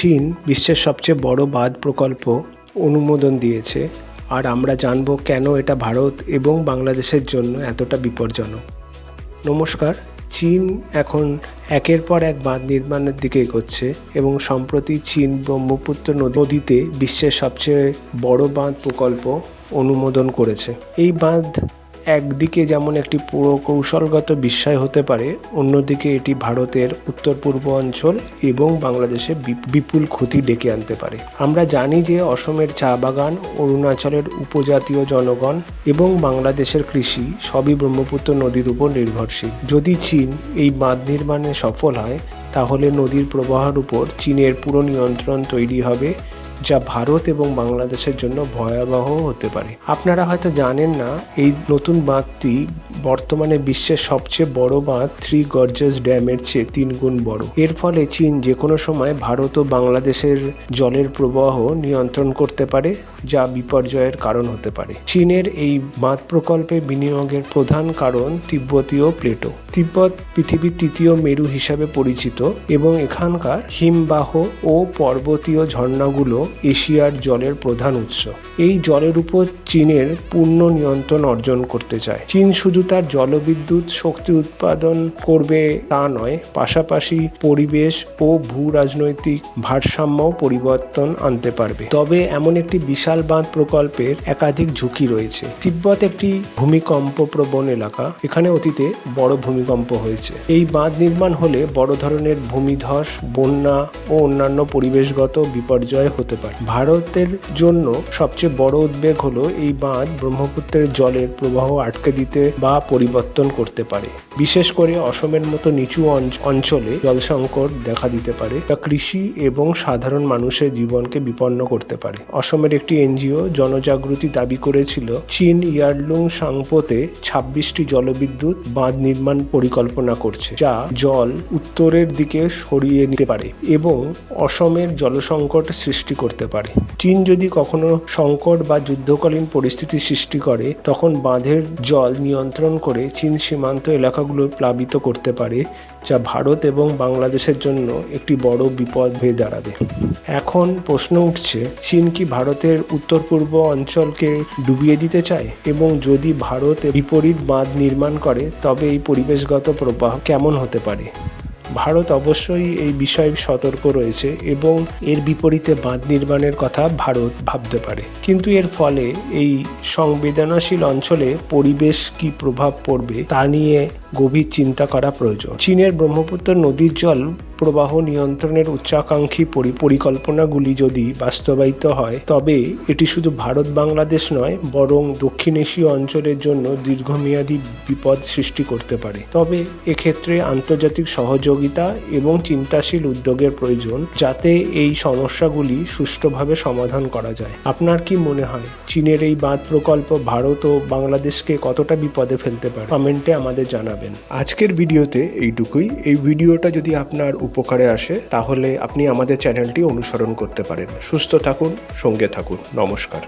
চীন বিশ্বের সবচেয়ে বড় বাঁধ প্রকল্প অনুমোদন দিয়েছে, আর আমরা জানব কেন এটা ভারত এবং বাংলাদেশের জন্য এতটা বিপজ্জনক। নমস্কার, চীন এখন একের পর এক বাঁধ নির্মাণের দিকে এগোচ্ছে এবং সম্প্রতি চীন ব্রহ্মপুত্র নদীতে বিশ্বের সবচেয়ে বড় বাঁধ প্রকল্প অনুমোদন করেছে। এই বাঁধ একদিকে যেমন একটি পুরো কৌশলগত বিস্ময় হতে পারে, অন্যদিকে এটি ভারতের উত্তর পূর্ব অঞ্চল এবং বাংলাদেশে বিপ- বিপুল ক্ষতি ডেকে আনতে পারে। আমরা জানি যে অসমের চা বাগান, অরুণাচলের উপজাতীয় জনগণ এবং বাংলাদেশের কৃষি সবই ব্রহ্মপুত্র নদীর উপর নির্ভরশীল। যদি চীন এই বাঁধ নির্মাণে সফল হয়, তাহলে নদীর প্রবাহের উপর চীনের পুরো নিয়ন্ত্রণ তৈরি হবে যা ভারত এবং বাংলাদেশের জন্য ভয়াবহ হতে পারে। আপনারা হয়তো জানেন না, এই নতুন বাঁধটি বর্তমানে বিশ্বের সবচেয়ে বড় বাঁধ থ্রি গর্জেস ড্যামের চেয়ে তিন গুণ বড়। এর ফলে চীন যে কোনো সময় ভারত ও বাংলাদেশের জলের প্রবাহ নিয়ন্ত্রণ করতে পারে, যা বিপর্যয়ের কারণ হতে পারে। চীনের এই বাঁধ প্রকল্পে বিনিয়োগের প্রধান কারণ তিব্বতীয় প্লেটো। তিব্বত পৃথিবীর তৃতীয় মেরু হিসাবে পরিচিত এবং এখানকার হিমবাহ ও পর্বতীয় ঝর্ণাগুলো এশিয়ার জলের প্রধান উৎস। এই জলের উপর চীনের পূর্ণ নিয়ন্ত্রণ অর্জন করতে চায়। চীন শুধু তার জলবিদ্যুৎ শক্তি উৎপাদন করবে তা নয়, পাশাপাশি পরিবেশ ও ভূ রাজনৈতিক ভারসাম্যও পরিবর্তন আনতে পারবে। তবে এমন একটি বিশাল বাঁধ প্রকল্পের একাধিক ঝুঁকি রয়েছে। তিব্বত একটি ভূমিকম্প প্রবণ এলাকা। এখানে অতীতে বড় ভূমিকম্প হয়েছে। এই বাঁধ নির্মাণ হলে বড় ধরনের ভূমিধস, বন্যা ও অন্যান্য পরিবেশগত বিপর্যয় হতে পারে। ভারতের জন্য সবচেয়ে বড় উদ্বেগ হলো এই বাঁধ ব্রহ্মপুত্রের জলের প্রবাহ আটকে দিতে বা পরিবর্তন করতে পারে। বিশেষ করে অসমের মতো নিচু অঞ্চলে জল সংকট দেখা দিতে পারে যা কৃষি এবং সাধারণ মানুষের জীবনকে বিপন্ন করতে পারে। অসমের একটি এনজিও জনজাগৃতি দাবি করেছিল, চীন ইয়ারলুং সাংপোতে ছাব্বিশটি জলবিদ্যুৎ বাঁধ নির্মাণ পরিকল্পনা করছে, যা জল উত্তরের দিকে সরিয়ে নিতে পারে এবং অসমের জলসংকট সৃষ্টি করতে পারে। চীন যদি কখনো সংকট বা যুদ্ধকালীন পরিস্থিতি সৃষ্টি করে, তখন বাঁধের জল নিয়ন্ত্রণ করে চীন সীমান্ত এলাকাগুলো প্লাবিত করতে পারে, যা ভারত এবং বাংলাদেশের জন্য একটি বড় বিপদ হয়ে দাঁড়াবে। এখন প্রশ্ন উঠছে, চীন কি ভারতের উত্তর পূর্ব অঞ্চলকে ডুবিয়ে দিতে চায়? এবং যদি ভারত বিপরীত বাঁধ নির্মাণ করে, তবে এই পরিবেশগত প্রবাহ কেমন হতে পারে? ভারত অবশ্যই এই বিষয়ে সতর্ক রয়েছে এবং এর বিপরীতে বাঁধ নির্মাণের কথা ভারত ভাবতে পারে। কিন্তু এর ফলে এই সংবেদনশীল অঞ্চলে পরিবেশ কি প্রভাব পড়বে তা নিয়ে গভীর চিন্তা করা প্রয়োজন। চীনের ব্রহ্মপুত্র নদীর জল প্রবাহ নিয়ন্ত্রণের উচ্চাকাঙ্ক্ষী পরি- পরিকল্পনাগুলি যদি বাস্তবায়িত হয়, তবে এটি শুধু ভারত বাংলাদেশ নয়, বরং দক্ষিণ এশীয় অঞ্চলের জন্য দীর্ঘমেয়াদী বিপদ সৃষ্টি করতে পারে। তবে এক্ষেত্রে আন্তর্জাতিক সহযোগিতা এবং চিন্তাশীল উদ্যোগের প্রয়োজন, যাতে এই সমস্যাগুলি সুষ্ঠুভাবে সমাধান করা যায়। আপনার কি মনে হয়, চীনের এই বাঁধ প্রকল্প ভারত ও বাংলাদেশকে কতটা বিপদে ফেলতে পারে? কমেন্টে আমাদের জানাবেন। আজকের ভিডিওতে এইটুকুই। এই ভিডিওটা যদি আপনার উপকারে আসে তাহলে আপনি আমাদের চ্যানেলটি অনুসরণ করতে পারেন। সুস্থ থাকুন সঙ্গে থাকুন। নমস্কার।